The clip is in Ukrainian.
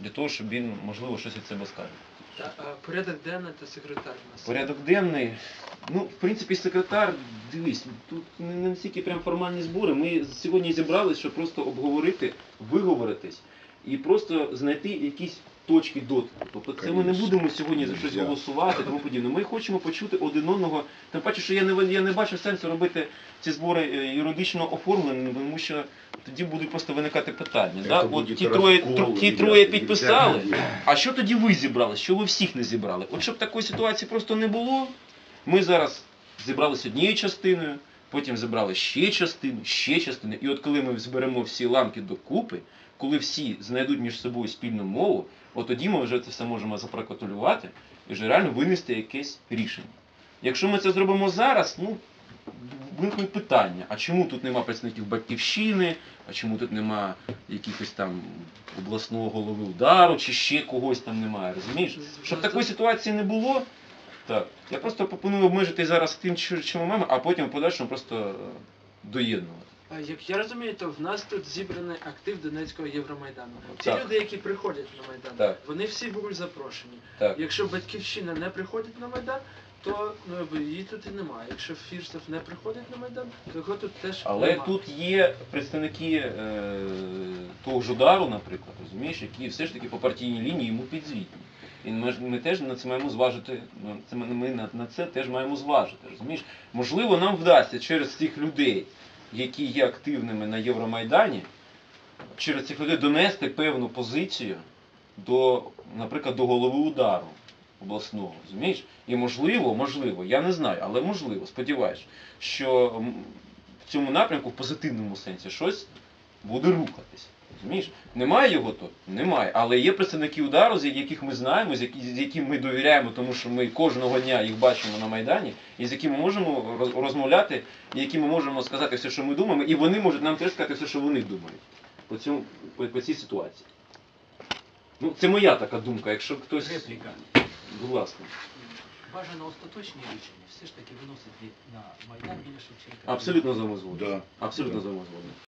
для того, щоб він, можливо, щось від себе скаже. Та, а, порядок денний та секретар у нас. Порядок денний. Ну, в принципі, секретар, дивись, тут не не настільки прям формальні збори. Ми сьогодні зібралися, щоб просто обговорити, виговоритись і просто знайти якісь точки дотику. Тобто це ми не будемо сьогодні за щось голосувати, тому подібне. Ми хочемо почути один одного. Тим паче, що я не я не бачу сенсу робити ці збори е, юридично оформленими, тому що тоді будуть просто виникати питання. Да? От ті троє, тро- ті троє підписали. А що тоді ви зібрали? Що ви всіх не зібрали? От щоб такої ситуації просто не було, ми зараз зібралися однією частиною, потім зібрали ще частину, ще частину. І от коли ми зберемо всі ламки докупи, коли всі знайдуть між собою спільну мову, от тоді ми вже це все можемо запрокатулювати і вже реально винести якесь рішення. Якщо ми це зробимо зараз, ну виникнуть питання, а чому тут нема представників батьківщини, а чому тут нема якихось там обласного голови удару, чи ще когось там немає, розумієш? Щоб такої ситуації не було, так. Я просто пропоную обмежити зараз тим, що, що ми маємо, а потім в подальшому просто е, доєднувати. А, Як я розумію, то в нас тут зібраний актив Донецького Євромайдану. Ті Так. люди, які приходять на Майдан, Так. вони всі будуть запрошені. Так. Якщо батьківщина не приходить на Майдан, то ну, якби, її тут і немає. Якщо Фірсов не приходить на Майдан, то його тут теж Але немає. тут є представники е, того ж удару, наприклад, розумієш, які все ж таки по партійній лінії йому підзвітні. І ми, ми теж на це маємо зважити, ну, це ми, на, це теж маємо зважити. Розумієш? Можливо, нам вдасться через цих людей, які є активними на Євромайдані, через цих людей донести певну позицію до, наприклад, до голови удару обласного. Розумієш? І можливо, можливо, я не знаю, але можливо, сподіваюся, що в цьому напрямку в позитивному сенсі щось буде рухатись. Розумієш? Немає його тут? Немає. Але є представники удару, з яких ми знаємо, з, яким ми довіряємо, тому що ми кожного дня їх бачимо на Майдані, і з якими ми можемо розмовляти, і які ми можемо сказати все, що ми думаємо, і вони можуть нам теж сказати все, що вони думають по, цьому, по, по цій ситуації. Ну, це моя така думка. Якщо хтось. Репліка. Будь ласка. Бажано остаточні рішення все ж таки виносити на Майдан біля Шевченка. Абсолютно з. Да. Абсолютно з вами згоден.